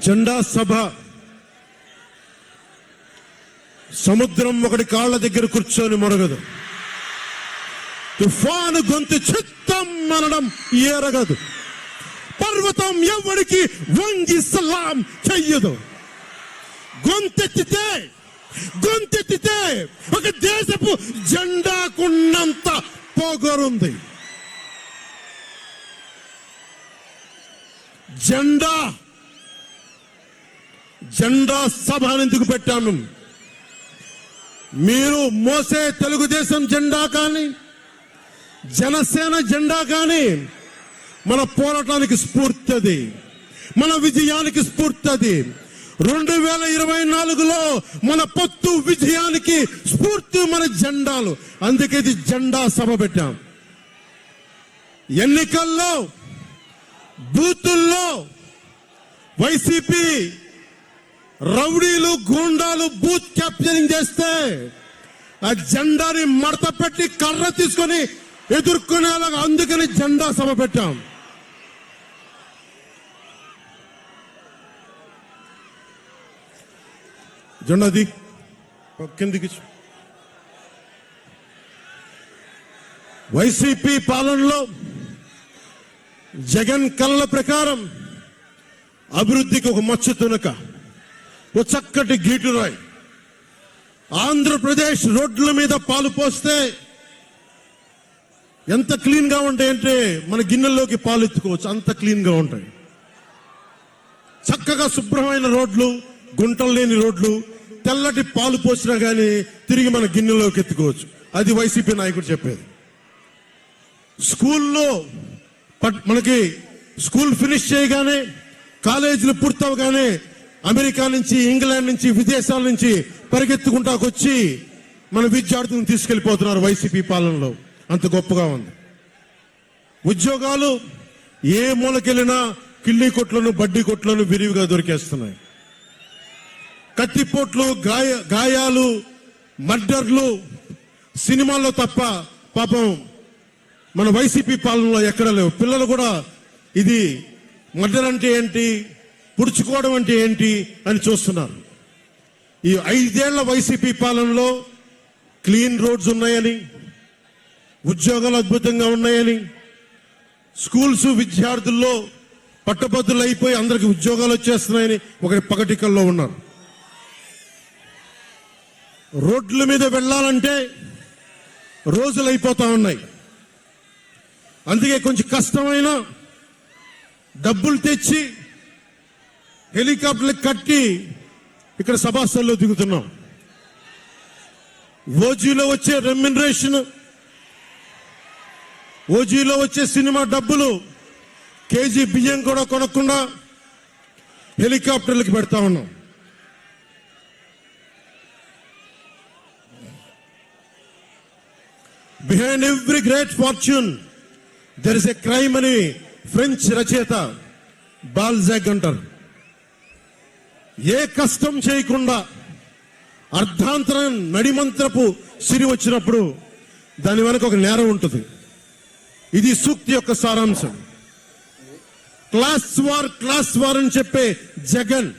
జెండా సభ. సముద్రం ఒకటి కాళ్ళ దగ్గర కూర్చొని మొరగదు. తుఫాను గొంతు చిత్తం మనడం ఎరగదు పర్వతం ఎవరికి వంగి సలాం చెయ్యదు. గొంతెత్తితే గొంతెత్తితే ఒక దేశపు జెండాకున్నంత పొగరుంది. జెండా జెండా సభను ఎందుకు పెట్టాను? మీరు మోసే తెలుగుదేశం జెండా కానీ జనసేన జెండా కానీ మన పోరాటానికి స్ఫూర్తి అది మన విజయానికి స్ఫూర్తి అది రెండు వేల ఇరవై నాలుగులో మన పొత్తు విజయానికి స్ఫూర్తి మన జెండాలు. అందుకే ఇది జెండా సభ పెట్టాం. ఎన్నికల్లో బూతుల్లో వైసీపీ రౌడీలు గూండాలు బూత్ క్యాప్చరింగ్ చేస్తే ఆ జెండాని మడత పెట్టి కర్ర తీసుకొని ఎదుర్కొనేలాగా అందుకని జెండా సభ పెట్టాం. జెండాది కిందికి వైసీపీ పాలనలో జగన్ కళ్ళ ప్రకారం అభివృద్ధికి ఒక మచ్చు తునక ఓ చక్కటి గీటురాయి ఆంధ్రప్రదేశ్ రోడ్ల మీద పాలు పోస్తే ఎంత క్లీన్గా ఉంటాయంటే మన గిన్నెల్లోకి పాలు ఎత్తుకోవచ్చు. అంత క్లీన్గా ఉంటాయి. చక్కగా శుభ్రమైన రోడ్లు గుంటలు లేని రోడ్లు తెల్లటి పాలు పోసినా కానీ తిరిగి మన గిన్నెలోకి ఎత్తుకోవచ్చు. అది వైసీపీ నాయకుడు చెప్పేది. స్కూల్లో పట్- మనకి స్కూల్ ఫినిష్ చేయగానే కాలేజీలు పూర్తవగానే అమెరికా నుంచి ఇంగ్లాండ్ నుంచి విదేశాల నుంచి పరిగెత్తుకుంటాకొచ్చి మన విద్యార్థులను తీసుకెళ్ళిపోతున్నారు వైసీపీ పాలనలో. అంత గొప్పగా ఉంది. ఉద్యోగాలు ఏ మూలకెళ్ళినా కిళ్ళి కొట్లను బడ్డీ కొట్లను విరివిగా దొరికేస్తున్నాయి. కత్తిపోట్లు గాయ గాయాలు మర్డర్లు సినిమాల్లో తప్ప పాపం మన వైసీపీ పాలనలో ఎక్కడ లేవు. పిల్లలు కూడా ఇది మర్డర్ అంటే ఏంటి? పుడుచుకోవడం అంటే ఏంటి అని చూస్తున్నారు. ఈ ఐదేళ్ళ వైసీపీ పాలనలో క్లీన్ రోడ్స్ ఉన్నాయని ఉద్యోగాలు అద్భుతంగా ఉన్నాయని స్కూల్స్ విద్యార్థుల్లో పట్టభద్రులు అయిపోయి అందరికి ఉద్యోగాలు వచ్చేస్తున్నాయని ఒకటి పగటికల్లో ఉన్నారు. రోడ్ల మీద వెళ్ళాలంటే రోజులు అయిపోతా ఉన్నాయి. అందుకే కొంచెం కష్టమైన డబ్బులు తెచ్చి హెలికాప్టర్లు కట్టి ఇక్కడ సభాస్థల్లో దిగుతున్నాం. ఓజీలో వచ్చే రెమ్యునరేషన్ ఓజీలో వచ్చే సినిమా డబ్బులు కేజీ బియ్యం కూడా కొనకుండా హెలికాప్టర్లకు పెడతా ఉన్నాం. Behind every great fortune there is a crime అని ఫ్రెంచ్ రచయిత బాల్జాగ్ అంటారు. ఏ కష్టం చేయకుండా అర్ధాంతరం నడిమంత్రపు సిరి వచ్చినప్పుడు దాని వెనక ఒక నేరం ఉంటుంది. ఇది సూక్తి యొక్క సారాంశం. క్లాస్ వార్ క్లాస్ వార్ అని చెప్పే జగన్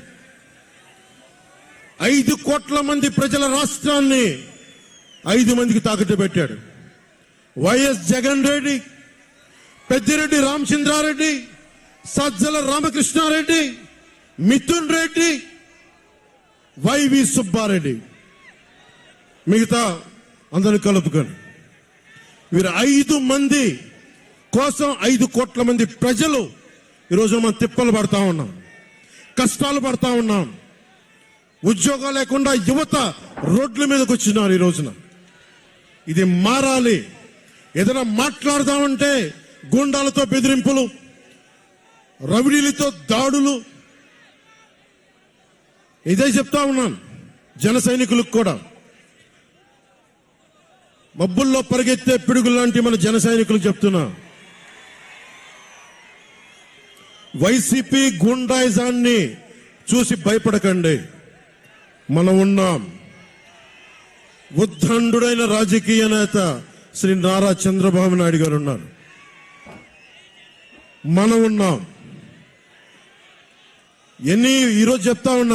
ఐదు కోట్ల మంది ప్రజల రాష్ట్రాన్ని ఐదు మందికి తాకట్టు పెట్టాడు. Y S Jagan Reddy Peddireddy Ramachandra Reddy Sajjala Ramakrishna Reddy Mithun Reddy Y V Subba Reddy. మిగతా అందరిని కలుపుకొని వీరు ఐదు మంది కోసం ఐదు కోట్ల మంది ప్రజలు ఈరోజు మనం తిప్పలు పడతా ఉన్నాం కష్టాలు పడతా ఉన్నాం. ఉద్యోగాలు లేకుండా యువత రోడ్ల మీదకి వచ్చినారు ఈ రోజున. ఇది మారాలి. ఏదైనా మాట్లాడదామంటే గుండాలతో బెదిరింపులు రవిడీలతో దాడులు ఇదే చెప్తా ఉన్నాను. జన సైనికులకు కూడా. మబ్బుల్లో పరిగెత్తే పిడుగులు లాంటి మన జన సైనికులకు చెప్తున్నా. వైసీపీ గుండాయిజాన్ని చూసి భయపడకండి. మనం ఉన్నాం. ఉద్దండుడైన రాజకీయ నేత శ్రీ నారా చంద్రబాబు నాయుడు గారు ఉన్నారు. మనం ఉన్నాం. ఎన్ని ఈరోజు చెప్తా ఉన్నా